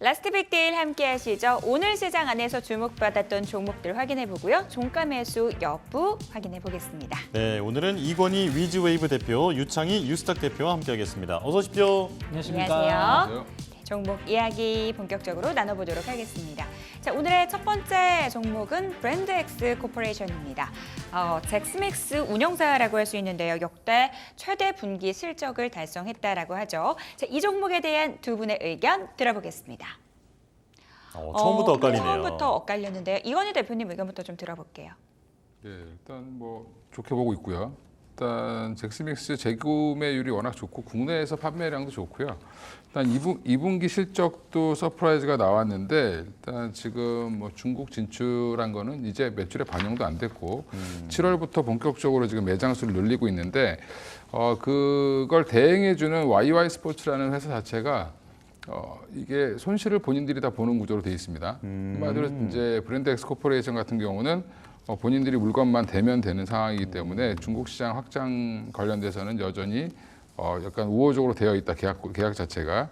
라스트 빅딜 함께 하시죠. 오늘 시장 안에서 주목받았던 종목들 확인해 보고요. 종가 매수 여부 확인해 보겠습니다. 네, 오늘은 이권희 위즈웨이브 대표, 유창희 유스탁 대표와 함께 하겠습니다. 어서 오십시오. 안녕하세요. 안녕하세요. 네, 종목 이야기 본격적으로 나눠보도록 하겠습니다. 자, 오늘의 첫 번째 종목은 브랜드엑스 코퍼레이션입니다. 어, 잭스믹스 운영사라고 할 수 있는데요. 역대 최대 분기 실적을 달성했다라고 하죠. 자, 이 종목에 대한 두 분의 의견 들어보겠습니다. 어, 처음부터 어, 엇갈리네요. 처음부터 엇갈렸는데요. 이건희 대표님 의견부터 좀 들어볼게요. 네, 일단 뭐 좋게 보고 있고요. 일단 잭스믹스 재구매율이 워낙 좋고 국내에서 판매량도 좋고요. 일단 2분, 2분 기 실적도 서프라이즈가 나왔는데 일단 지금 뭐 중국 진출한 거는 이제 매출에 반영도 안 됐고 7월부터 본격적으로 지금 매장 수를 늘리고 있는데 어 그걸 대행해 주는 YY 스포츠라는 회사 자체가 어, 이게 손실을 본인들이 다 보는 구조로 되어 있습니다. 한마디로 이제 브랜드 엑스 코퍼레이션 같은 경우는 어, 본인들이 물건만 대면 되는 상황이기 때문에 중국 시장 확장 관련돼서는 여전히 어, 약간 우호적으로 되어 있다 계약 계약 자체가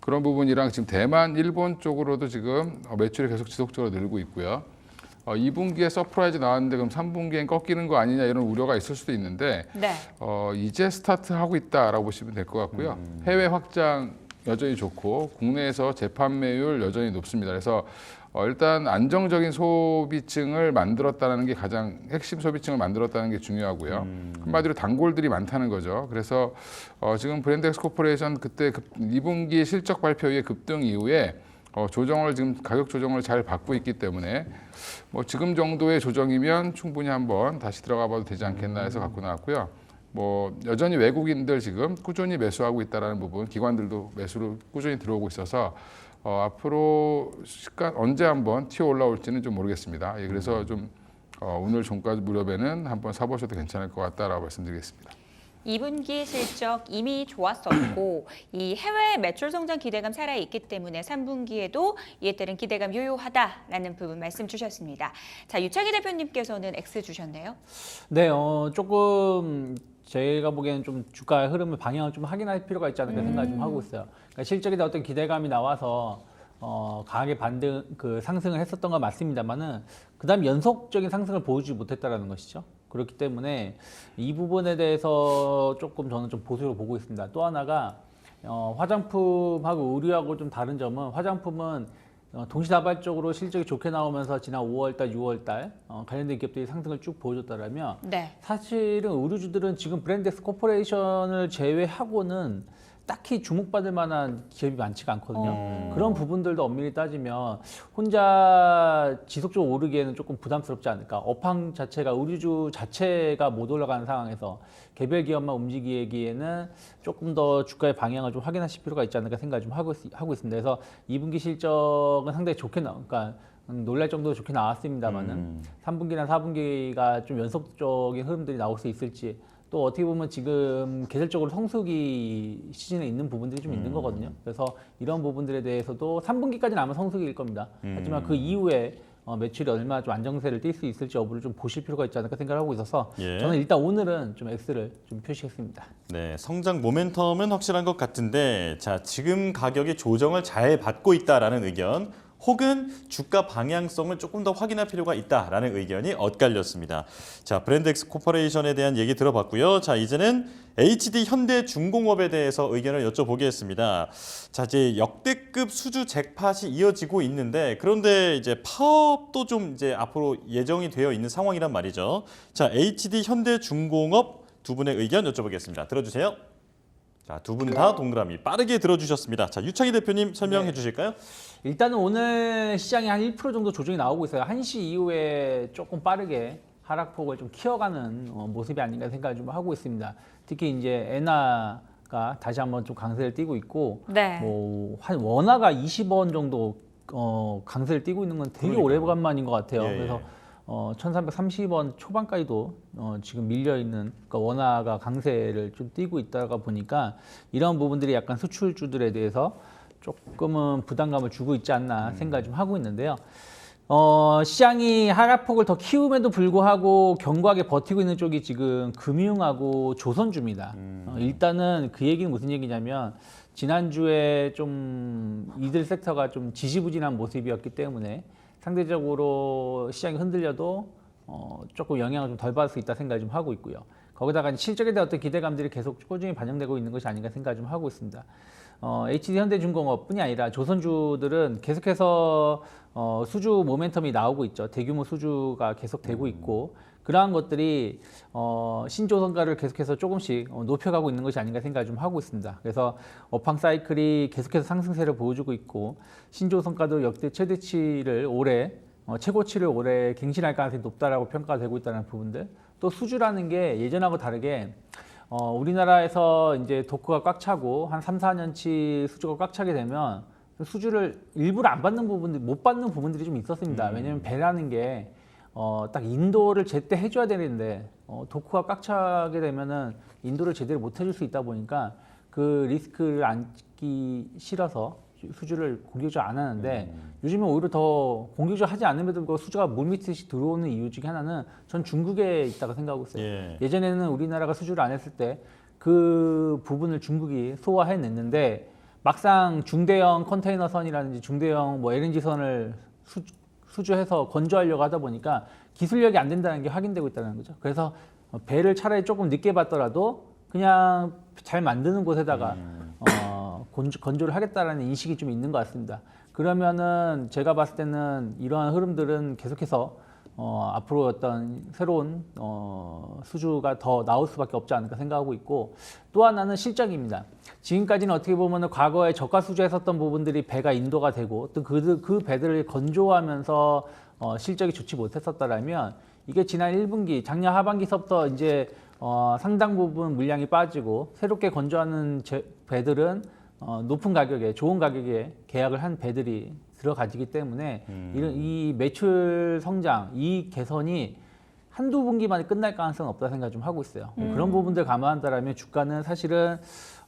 그런 부분이랑 지금 대만, 일본 쪽으로도 지금 어, 매출이 계속 지속적으로 늘고 있고요. 어, 2분기에 서프라이즈 나왔는데 그럼 3분기엔 꺾이는 거 아니냐 이런 우려가 있을 수도 있는데 네. 어, 이제 스타트하고 있다라고 보시면 될 것 같고요. 해외 확장 여전히 좋고 국내에서 재판매율 여전히 높습니다. 그래서 어, 일단 안정적인 소비층을 만들었다는 게 가장 핵심 소비층을 만들었다는 게 중요하고요. 한마디로 단골들이 많다는 거죠. 그래서 어, 지금 브랜드엑스 코퍼레이션 그때 급, 2분기 실적 발표 이후에 급등 이후에 어, 조정을 지금 가격 조정을 잘 받고 있기 때문에 뭐 지금 정도의 조정이면 충분히 한번 다시 들어가 봐도 되지 않겠나 해서 갖고 나왔고요. 뭐 여전히 외국인들 지금 꾸준히 매수하고 있다라는 부분, 기관들도 매수를 꾸준히 들어오고 있어서 어, 앞으로 시간 언제 한번 튀어 올라올지는 좀 모르겠습니다. 예, 그래서 좀 어, 오늘 종가 무렵에는 한번 사보셔도 괜찮을 것 같다라고 말씀드리겠습니다. 2분기 실적 이미 좋았었고 이 해외 매출 성장 기대감 살아 있기 때문에 3분기에도 이에 따른 기대감 유효하다라는 부분 말씀 주셨습니다. 자 유창희 대표님께서는 X 주셨네요. 네, 어, 조금 제가 보기에는 좀 주가의 흐름을 방향을 좀 확인할 필요가 있지 않을까 생각을 좀 하고 있어요. 그러니까 실적에 대한 어떤 기대감이 나와서 어, 강하게 반등 그 상승을 했었던 건 맞습니다만은 그다음 연속적인 상승을 보여주지 못했다라는 것이죠. 그렇기 때문에 이 부분에 대해서 조금 저는 좀 보수로 보고 있습니다. 또 하나가 어, 화장품하고 의류하고 좀 다른 점은 화장품은 어, 동시다발적으로 실적이 좋게 나오면서 지난 5월달, 6월달 어, 관련된 기업들이 상승을 쭉 보여줬다라면 네. 사실은 의류주들은 지금 브랜드엑스 코퍼레이션을 제외하고는 딱히 주목받을 만한 기업이 많지가 않거든요. 어. 그런 부분들도 엄밀히 따지면 혼자 지속적으로 오르기에는 조금 부담스럽지 않을까. 업황 자체가 의류주 자체가 못 올라가는 상황에서 개별 기업만 움직이기에는 조금 더 주가의 방향을 좀 확인하실 필요가 있지 않을까 생각을 좀 하고, 있, 하고 있습니다. 그래서 2분기 실적은 상당히 좋게 나, 그러니까 음, 놀랄 정도로 좋게 나왔습니다만은 음. 3분기나 4분기가 좀 연속적인 흐름들이 나올 수 있을지 또 어떻게 보면 지금 계절적으로 성수기 시즌에 있는 부분들이 좀 있는 거거든요. 그래서 이런 부분들에 대해서도 3분기까지는 아마 성수기일 겁니다. 하지만 그 이후에 어, 매출이 얼마나 좀 안정세를 띌 수 있을지 여부를 좀 보실 필요가 있지 않을까 생각을 하고 있어서 예. 저는 일단 오늘은 좀 X를 좀 표시했습니다. 네, 성장 모멘텀은 확실한 것 같은데 자, 지금 가격이 조정을 잘 받고 있다라는 의견 혹은 주가 방향성을 조금 더 확인할 필요가 있다라는 의견이 엇갈렸습니다. 자, 브랜드엑스 코퍼레이션에 대한 얘기 들어봤고요. 자, 이제는 HD 현대 중공업에 대해서 의견을 여쭤보겠습니다. 자, 이제 역대급 수주 잭팟이 이어지고 있는데 그런데 이제 파업도 좀 이제 앞으로 예정이 되어 있는 상황이란 말이죠. 자, HD 현대 중공업 두 분의 의견 여쭤보겠습니다. 들어주세요. 자, 두 분 다 동그라미 빠르게 들어주셨습니다. 자, 유창희 대표님 설명해 네. 주실까요? 일단은 오늘 시장이 한 1% 정도 조정이 나오고 있어요. 1시 이후에 조금 빠르게 하락폭을 좀 키워가는 어, 모습이 아닌가 생각을 좀 하고 있습니다. 특히 이제 엔화가 다시 한번 좀 강세를 띠고 있고 네. 뭐 한 원화가 20원 정도 어, 강세를 띠고 있는 건 되게 그러니까요. 오래간만인 것 같아요. 예, 그래서 예. 어, 1330원 초반까지도 어, 지금 밀려 있는 그러니까 원화가 강세를 좀 띠고 있다가 보니까 이런 부분들이 약간 수출주들에 대해서 조금은 부담감을 주고 있지 않나 생각을 좀 하고 있는데요. 어, 시장이 하락폭을 더 키움에도 불구하고 견고하게 버티고 있는 쪽이 지금 금융하고 조선주입니다. 어, 일단은 그 얘기는 무슨 얘기냐면 지난주에 좀 이들 섹터가 좀 지지부진한 모습이었기 때문에 상대적으로 시장이 흔들려도 어, 조금 영향을 좀 덜 받을 수 있다 생각을 좀 하고 있고요. 거기다가 실적에 대한 어떤 기대감들이 계속 꾸준히 반영되고 있는 것이 아닌가 생각을 좀 하고 있습니다. 어, HD 현대중공업뿐이 아니라 조선주들은 계속해서 어, 수주 모멘텀이 나오고 있죠. 대규모 수주가 계속 되고 있고 그러한 것들이 어, 신조선가를 계속해서 조금씩 어, 높여가고 있는 것이 아닌가 생각을 좀 하고 있습니다. 그래서 업황 사이클이 계속해서 상승세를 보여주고 있고 신조선가도 역대 최대치를 올해 어, 최고치를 올해 갱신할 가능성이 높다라고 평가가 되고 있다는 부분들 또 수주라는 게 예전하고 다르게 어, 우리나라에서 이제 도크가 꽉 차고 한 3, 4년치 수주가 꽉 차게 되면 수주를 일부러 안 받는 부분들, 못 받는 부분들이 좀 있었습니다. 왜냐하면 배라는 게 어, 딱 인도를 제때 해줘야 되는데 어, 도크가 꽉 차게 되면은 인도를 제대로 못 해줄 수 있다 보니까 그 리스크를 안기 싫어서 수주를 공격적으로 안 하는데 요즘은 오히려 더 공격적으로 하지 않음에도 불구하고 수주가 물밑듯이 들어오는 이유 중에 하나는 전 중국에 있다고 생각하고 있어요. 예. 예전에는 우리나라가 수주를 안 했을 때 그 부분을 중국이 소화해냈는데 막상 중대형 컨테이너선이라든지 중대형 뭐 LNG선을 수, 수주해서 건조하려고 하다 보니까 기술력이 안 된다는 게 확인되고 있다는 거죠. 그래서 배를 차라리 조금 늦게 받더라도 그냥 잘 만드는 곳에다가 어, 건조, 건조 를 하겠다라는 인식이 좀 있는 것 같습니다. 그러면은 제가 봤을 때는 이러한 흐름들은 계속해서 어, 앞으로 어떤 새로운 어, 수주가 더 나올 수밖에 없지 않을까 생각하고 있고 또 하나는 실적입니다. 지금까지는 어떻게 보면 과거에 저가 수주했었던 부분들이 배가 인도가 되고 또 그 그 배들을 건조하면서 어, 실적이 좋지 못했었다라면 이게 지난 1분기 작년 하반기서부터 이제 어, 상당 부분 물량이 빠지고 새롭게 건조하는 제, 배들은 어, 높은 가격에 좋은 가격에 계약을 한 배들이 들어가지기 때문에 이런 이 매출 성장, 이 개선이 한두 분기만에 끝날 가능성은 없다 생각 좀 하고 있어요. 그런 부분들 감안한다라면 주가는 사실은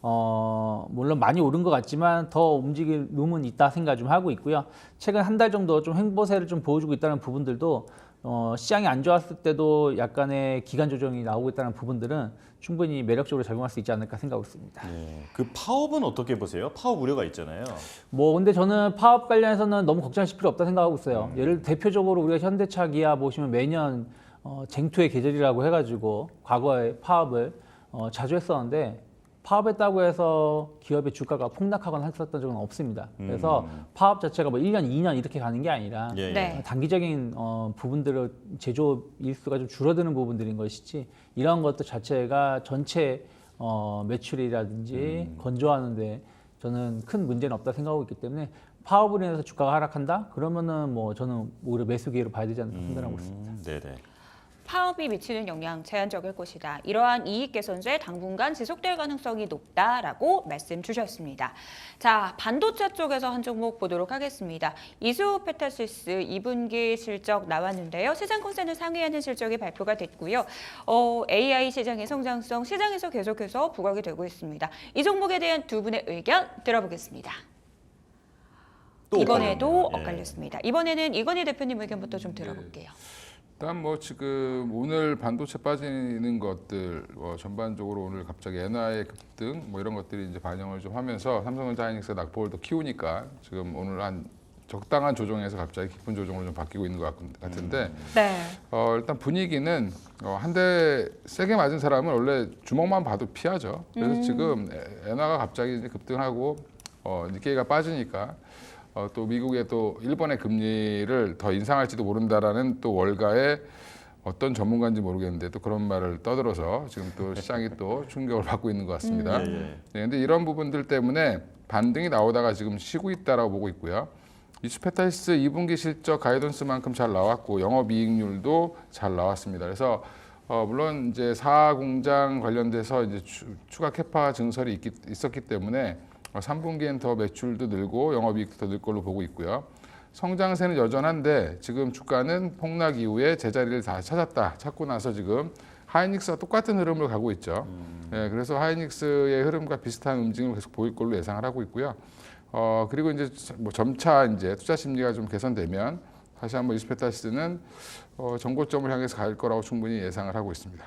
어 물론 많이 오른 것 같지만 더 움직일 룸은 있다 생각 좀 하고 있고요. 최근 한 달 정도 좀 횡보세를 좀 보여주고 있다는 부분들도 어 시장이 안 좋았을 때도 약간의 기간 조정이 나오고 있다는 부분들은 충분히 매력적으로 작용할 수 있지 않을까 생각하고 있습니다. 예. 그 파업은 어떻게 보세요? 파업 우려가 있잖아요. 뭐 근데 저는 파업 관련해서는 너무 걱정하실 필요 없다 생각하고 있어요. 예를 들어 대표적으로 우리가 현대차 기아 보시면 매년 어, 쟁투의 계절이라고 해가지고 과거에 파업을 어, 자주 했었는데 파업했다고 해서 기업의 주가가 폭락하거나 했었던 적은 없습니다. 그래서 파업 자체가 뭐 1년, 2년 이렇게 가는 게 아니라 예, 예. 네. 단기적인 어, 부분들을 제조업 일수가 좀 줄어드는 부분들인 것이지 이런 것들 자체가 전체 어, 매출이라든지 건조하는데 저는 큰 문제는 없다 생각하고 있기 때문에 파업으로 인해서 주가가 하락한다? 그러면은 뭐 저는 오히려 매수 기회로 봐야 되지 않을까 판단하고 있습니다. 음, 네네. 파업이 미치는 영향 제한적일 것이다. 이러한 이익 개선세 당분간 지속될 가능성이 높다라고 말씀 주셨습니다. 자, 반도체 쪽에서 한 종목 보도록 하겠습니다. 이수 페타시스 2분기 실적 나왔는데요. 시장 컨센을 상회하는 실적이 발표가 됐고요. 어, AI 시장의 성장성 시장에서 계속해서 부각이 되고 있습니다. 이 종목에 대한 두 분의 의견 들어보겠습니다. 또 이번에도. 예. 엇갈렸습니다. 이번에는 이건희 대표님 의견부터 좀 들어볼게요. 일단 뭐 지금 오늘 반도체 빠지는 것들 어, 전반적으로 오늘 갑자기 엔화의 급등 뭐 이런 것들이 이제 반영을 좀 하면서 삼성전자 하이닉스가 낙폭을 더 키우니까 지금 오늘 한 적당한 조정에서 갑자기 깊은 조정으로 좀 바뀌고 있는 것 같- 같은데 네. 어, 일단 분위기는 어, 한 대 세게 맞은 사람은 원래 주먹만 봐도 피하죠. 그래서 지금 에- 엔화가 갑자기 이제 급등하고 어, 니케이가 빠지니까 어, 또 미국의 또 일본의 금리를 더 인상할지도 모른다라는 또 월가의 어떤 전문가인지 모르겠는데 또 그런 말을 떠들어서 지금 또 시장이 또 충격을 받고 있는 것 같습니다. 예, 예. 네, 근데 이런 부분들 때문에 반등이 나오다가 지금 쉬고 있다라고 보고 있고요. 이스페타이스 2분기 실적 가이던스만큼 잘 나왔고 영업이익률도 잘 나왔습니다. 그래서 어, 물론 이제 사하 공장 관련돼서 이제 추, 추가 캐파 증설이 있기, 있었기 때문에 어, 3분기엔 더 매출도 늘고 영업이익도 더 늘 걸로 보고 있고요. 성장세는 여전한데 지금 주가는 폭락 이후에 제자리를 다 찾았다. 찾고 나서 지금 하이닉스와 똑같은 흐름을 가고 있죠. 예, 그래서 하이닉스의 흐름과 비슷한 움직임을 계속 보일 걸로 예상을 하고 있고요. 어, 그리고 이제 뭐 점차 이제 투자 심리가 좀 개선되면 다시 한번 이스페타시스는 어, 정고점을 향해서 갈 거라고 충분히 예상을 하고 있습니다.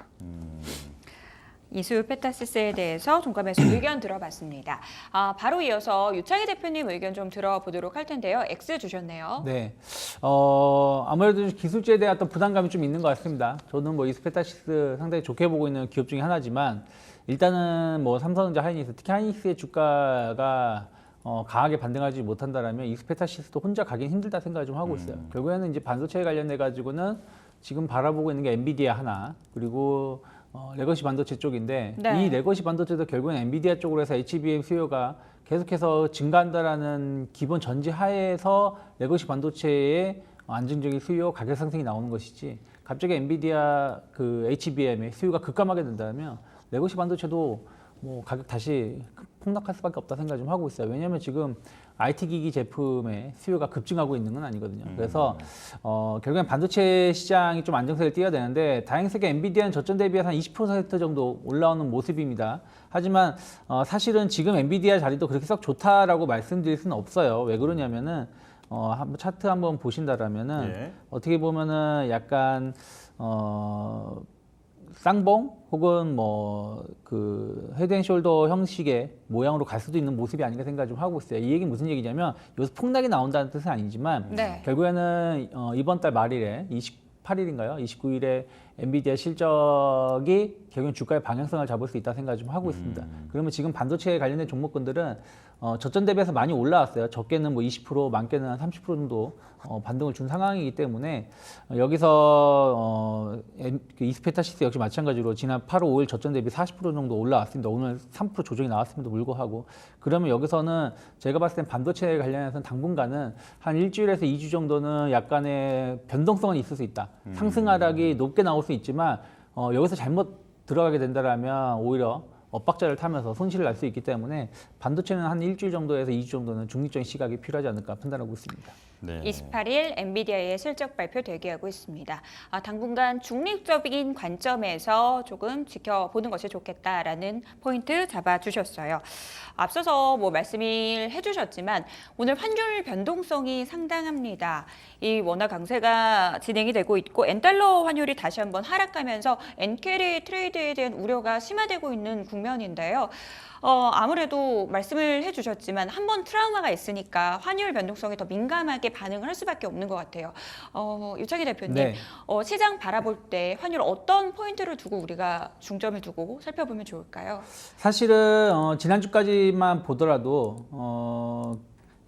이수 페타시스에 대해서 종가매수 의견 들어봤습니다. 아, 바로 이어서 유창희 대표님 의견 좀 들어보도록 할 텐데요. X 주셨네요. 네. 어, 아무래도 기술주에 대한 어떤 부담감이 좀 있는 것 같습니다. 저는 뭐 이스페타시스 상당히 좋게 보고 있는 기업 중에 하나지만 일단은 뭐 삼성전자 하이닉스, 특히 하이닉스의 주가가 어, 강하게 반등하지 못한다라면 이스페타시스도 혼자 가긴 힘들다 생각을 좀 하고 있어요. 결국에는 이제 반도체에 관련돼 가지고는 지금 바라보고 있는 게 엔비디아 하나 그리고 어, 레거시 반도체 쪽인데 네. 이 레거시 반도체도 결국엔 엔비디아 쪽으로 해서 HBM 수요가 계속해서 증가한다라는 기본 전제 하에서 레거시 반도체의 안정적인 수요 가격 상승이 나오는 것이지 갑자기 엔비디아 그 HBM의 수요가 급감하게 된다면 레거시 반도체도 뭐 가격 다시 폭락할 수밖에 없다 생각 좀 하고 있어요. 왜냐하면 지금 IT 기기 제품의 수요가 급증하고 있는 건 아니거든요. 그래서 어, 결국엔 반도체 시장이 좀 안정세를 띄어야 되는데 다행스럽게 엔비디아는 저점 대비해서 한 20% 정도 올라오는 모습입니다. 하지만 어, 사실은 지금 엔비디아 자리도 그렇게 썩 좋다라고 말씀드릴 수는 없어요. 왜 그러냐면은 어, 한번 차트 한번 보신다라면은 예. 어떻게 보면은 약간 어 쌍봉 혹은 뭐 그 헤드앤숄더 형식의 모양으로 갈 수도 있는 모습이 아닌가 생각 좀 하고 있어요. 이 얘기는 무슨 얘기냐면 여기서 폭락이 나온다는 뜻은 아니지만 네. 결국에는 어, 이번 달 말일에 28일인가요? 29일에 엔비디아 실적이 결국엔 주가의 방향성을 잡을 수 있다 생각 좀 하고 있습니다. 그러면 지금 반도체에 관련된 종목군들은 어, 저점 대비해서 많이 올라왔어요. 적게는 뭐 20%, 많게는 한 30% 정도 어, 반등을 준 상황이기 때문에 어, 여기서 어, 엔- 그 이스페타시스 역시 마찬가지로 지난 8월 5일 저점 대비 40% 정도 올라왔습니다. 오늘 3% 조정이 나왔음에도 불구하고 그러면 여기서는 제가 봤을 땐 반도체 관련해서는 당분간은 한 일주일에서 2주 정도는 약간의 변동성은 있을 수 있다. 상승 하락이 높게 나올 수 있지만 어, 여기서 잘못 들어가게 된다라면 오히려 엇박자를 타면서 손실을 날 수 있기 때문에 반도체는 한 일주일 정도에서 2주 정도는 중립적인 시각이 필요하지 않을까 판단하고 있습니다. 네. 28일 엔비디아의 실적 발표 대기하고 있습니다. 아, 당분간 중립적인 관점에서 조금 지켜보는 것이 좋겠다라는 포인트 잡아주셨어요. 앞서서 뭐 말씀을 해주셨지만 오늘 환율 변동성이 상당합니다. 이 원화 강세가 진행이 되고 있고 엔달러 환율이 다시 한번 하락하면서 엔캐리 트레이드에 대한 우려가 심화되고 있는 국면인데요. 어, 아무래도 말씀을 해주셨지만 한 번 트라우마가 있으니까 환율 변동성에 더 민감하게 반응을 할 수밖에 없는 것 같아요. 어, 유창희 대표님, 네. 어, 시장 바라볼 때 환율 어떤 포인트를 두고 우리가 중점을 두고 살펴보면 좋을까요? 사실은 어, 지난주까지만 보더라도 어,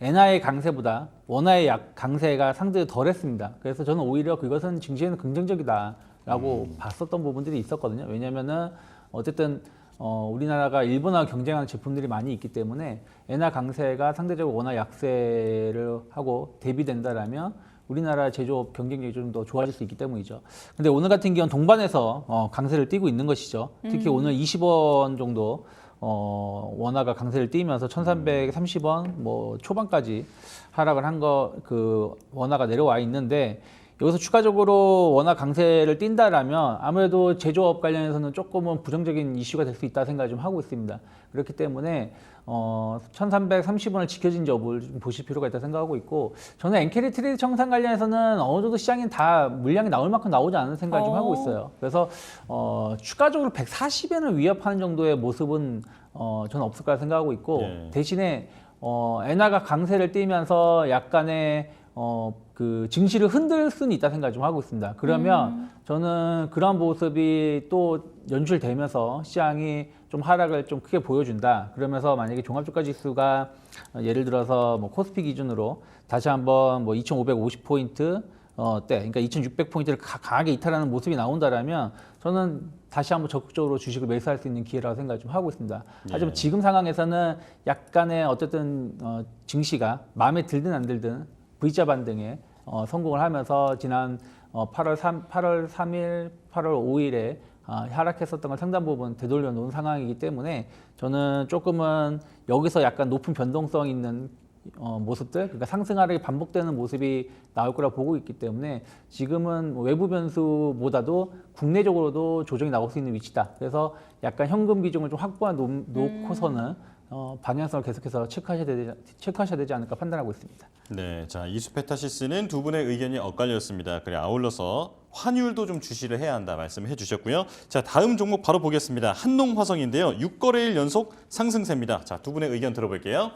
엔화의 강세보다 원화의 약 강세가 상대적으로 덜했습니다. 그래서 저는 오히려 그것은 증시에는 긍정적이다라고 봤었던 부분들이 있었거든요. 왜냐하면은 어쨌든 어, 우리나라가 일본하고 경쟁하는 제품들이 많이 있기 때문에 엔화 강세가 상대적으로 원화 약세를 하고 대비된다라면 우리나라 제조업 경쟁력이 좀 더 좋아질 수 있기 때문이죠. 근데 오늘 같은 경우는 동반해서 어, 강세를 띠고 있는 것이죠. 특히 오늘 20원 정도 어, 원화가 강세를 띠면서 1,330원 뭐 초반까지 하락을 한 거 그 원화가 내려와 있는데 여기서 추가적으로 원화 강세를 띈다라면 아무래도 제조업 관련해서는 조금은 부정적인 이슈가 될 수 있다 생각을 좀 하고 있습니다. 그렇기 때문에 어, 1,330원을 지켜진 여부를 좀 보실 필요가 있다 생각하고 있고 저는 엔캐리 트레이드 청산 관련해서는 어느 정도 시장에 다 물량이 나올 만큼 나오지 않은 생각을 좀 하고 어. 있어요. 그래서 어, 추가적으로 140엔을 위협하는 정도의 모습은 어, 저는 없을 거라 생각하고 있고 예. 대신에 어, 엔화가 강세를 띠면서 약간의 어, 그 증시를 흔들 수는 있다 생각 좀 하고 있습니다. 그러면 저는 그런 모습이 또 연출되면서 시장이 좀 하락을 좀 크게 보여준다. 그러면서 만약에 종합주가 지수가 어, 예를 들어서 뭐 코스피 기준으로 다시 한번 뭐 2,550포인트 어, 때, 그러니까 2,600포인트를 강하게 이탈하는 모습이 나온다라면 저는 다시 한번 적극적으로 주식을 매수할 수 있는 기회라고 생각을 좀 하고 있습니다. 하지만 예. 지금 상황에서는 약간의 어쨌든 어, 증시가 마음에 들든 안 들든 V자 반등에 어, 성공을 하면서 지난 어, 8월 3, 8월 3일, 8월 5일에 아, 하락했었던 걸 상당 부분 되돌려 놓은 상황이기 때문에 저는 조금은 여기서 약간 높은 변동성 있는 어, 모습들, 그러니까 상승 하락이 반복되는 모습이 나올 거라 보고 있기 때문에 지금은 뭐 외부 변수보다도 국내적으로도 조정이 나올 수 있는 위치다. 그래서 약간 현금 비중을 좀 확보해 놓, 놓고서는 어, 방향성을 계속해서 체크하셔야 되지, 체크하셔야 되지 않을까 판단하고 있습니다. 네, 자 이수페타시스는 두 분의 의견이 엇갈렸습니다. 그래 아울러서 환율도 좀 주시를 해야 한다 말씀해 주셨고요. 자, 다음 종목 바로 보겠습니다. 한농화성인데요. 6거래일 연속 상승세입니다. 자, 두 분의 의견 들어볼게요.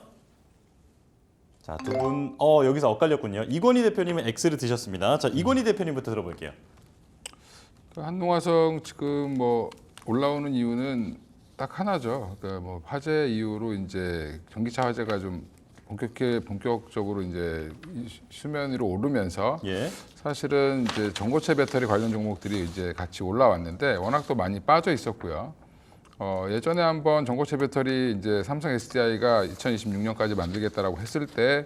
자, 두 분, 어, 여기서 엇갈렸군요. 이건희 대표님은 X를 드셨습니다. 자, 이건희 대표님부터 들어볼게요. 그 한동화성 지금 뭐 올라오는 이유는 딱 하나죠. 그러니까 뭐 화재 이후로 이제 전기차 화재가 좀 본격해 본격적으로 이제 이 수면 위로 오르면서 예. 사실은 이제 전고체 배터리 관련 종목들이 이제 같이 올라왔는데 워낙 또 많이 빠져 있었고요. 어, 예전에 한번 전고체 배터리 이제 삼성 SDI가 2026년까지 만들겠다라고 했을 때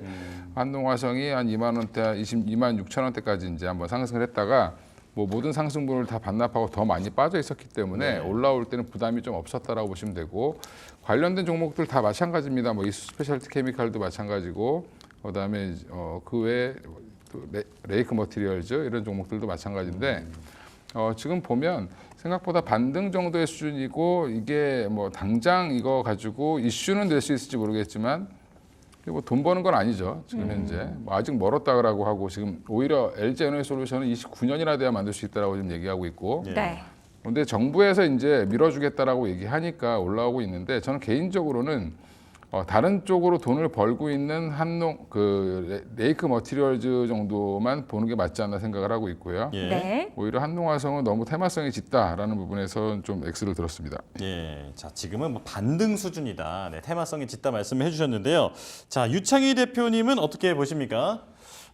한동화성이 한 2만 원대, 22만 6천 원대까지 이제 한번 상승을 했다가 뭐 모든 상승분을 다 반납하고 더 많이 빠져 있었기 때문에 올라올 때는 부담이 좀 없었다라고 보시면 되고 관련된 종목들 다 마찬가지입니다. 뭐 이수 스페셜티 케미칼도 마찬가지고 그다음에 어, 그 외에 또 레, 레이크 머티리얼즈 이런 종목들도 마찬가지인데 어, 지금 보면 생각보다 반등 정도의 수준이고 이게 뭐 당장 이거 가지고 이슈는 될 수 있을지 모르겠지만 뭐돈 버는 건 아니죠 지금 현재 뭐 아직 멀었다라고 하고 지금 오히려 LG 에너지 솔루션은 29년이나 돼야 만들 수 있다라고 지금 얘기하고 있고 예. 네. 근데 정부에서 이제 밀어주겠다라고 얘기하니까 올라오고 있는데 저는 개인적으로는 어, 다른 쪽으로 돈을 벌고 있는 한농 그 레- 레이크 머티리얼즈 정도만 보는 게 맞지 않나 생각을 하고 있고요. 예. 네. 오히려 한농화성은 너무 테마성이 짙다라는 부분에서 좀 X를 들었습니다. 예, 자 지금은 뭐 반등 수준이다. 네, 테마성이 짙다 말씀해 주셨는데요. 자 유창희 대표님은 어떻게 보십니까?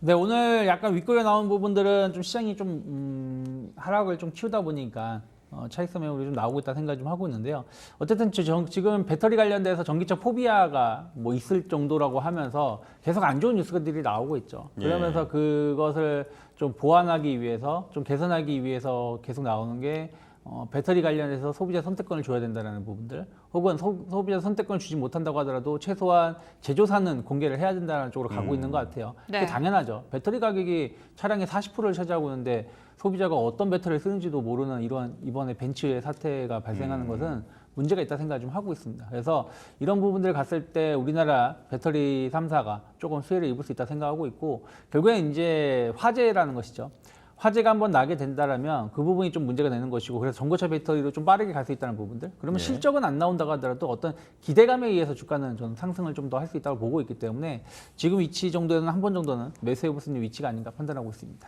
네, 오늘 약간 윗골에 나온 부분들은 좀 시장이 좀 음, 하락을 좀 키우다 보니까 어, 차익선 매물이 좀 나오고 있다 생각 좀 하고 있는데요. 어쨌든 지- 지금 배터리 관련돼서 전기차 포비아가 뭐 있을 정도라고 하면서 계속 안 좋은 뉴스들이 나오고 있죠. 예. 그러면서 그것을 좀 보완하기 위해서 좀 개선하기 위해서 계속 나오는 게 어, 배터리 관련해서 소비자 선택권을 줘야 된다는 부분들 혹은 소, 소비자 선택권을 주지 못한다고 하더라도 최소한 제조사는 공개를 해야 된다는 쪽으로 가고 있는 것 같아요. 네. 그게 당연하죠. 배터리 가격이 차량의 40%를 차지하고 있는데 소비자가 어떤 배터리를 쓰는지도 모르는 이런 이번에 벤츠의 사태가 발생하는 것은 문제가 있다 생각 좀 하고 있습니다. 그래서 이런 부분들을 갔을 때 우리나라 배터리 3사가 조금 수혜를 입을 수 있다 생각하고 있고 결국엔 이제 화재라는 것이죠. 화재가 한번 나게 된다라면 그 부분이 좀 문제가 되는 것이고 그래서 전고차 배터리로 좀 빠르게 갈 수 있다는 부분들 그러면 네. 실적은 안 나온다고 하더라도 어떤 기대감에 의해서 주가는 저는 상승을 좀 더 할 수 있다고 보고 있기 때문에 지금 위치 정도에는 한 번 정도는 매수해 볼 수 있는 위치가 아닌가 판단하고 있습니다.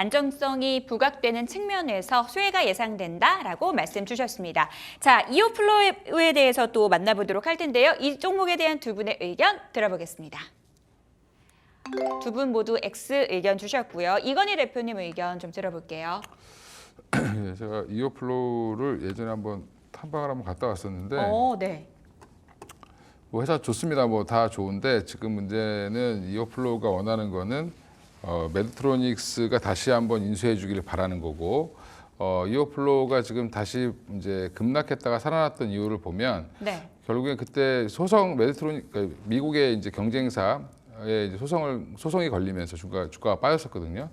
안정성이 부각되는 측면에서 수혜가 예상된다라고 말씀 주셨습니다. 자, 이오 플로에 대해서 또 만나보도록 할 텐데요. 이 종목에 대한 두 분의 의견 들어보겠습니다. 두 분 모두 X 의견 주셨고요. 이건희 대표님 의견 좀 들어볼게요. 예, 제가 이어플로우를 예전에 한번 탐방을 한번 갔다 왔었는데 어, 네. 뭐 회사 좋습니다. 뭐 다 좋은데 지금 문제는 이어플로우가 원하는 거는 어, 메드트로닉스가 다시 한번 인수해 주기를 바라는 거고 어, 이어플로우가 지금 다시 이제 급락했다가 살아났던 이유를 보면 네. 결국에 그때 소송 메드트로닉 그 미국의 이제 경쟁사에 이제 소송을 소송이 걸리면서 주가 주가가 빠졌었거든요.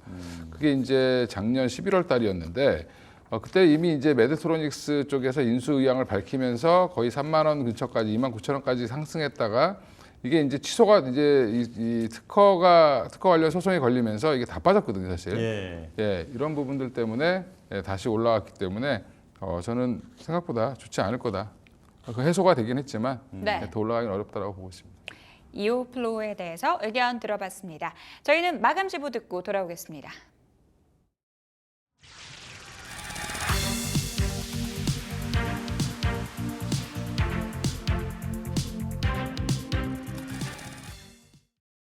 그게 이제 작년 11월 달이었는데 어, 그때 이미 이제 메드트로닉스 쪽에서 인수 의향을 밝히면서 거의 3만 원 근처까지 2만 9천 원까지 상승했다가 이게 이제 취소가 이제 이, 이 특허가 특허 관련 소송이 걸리면서 이게 다 빠졌거든요, 사실. 예. 예, 이런 부분들 때문에 예, 다시 올라왔기 때문에 어, 저는 생각보다 좋지 않을 거다. 그 해소가 되긴 했지만 네. 예, 더 올라가긴 어렵다라고 보고 있습니다. 이오플로에 대해서 의견 들어봤습니다. 저희는 마감 지부 듣고 돌아오겠습니다.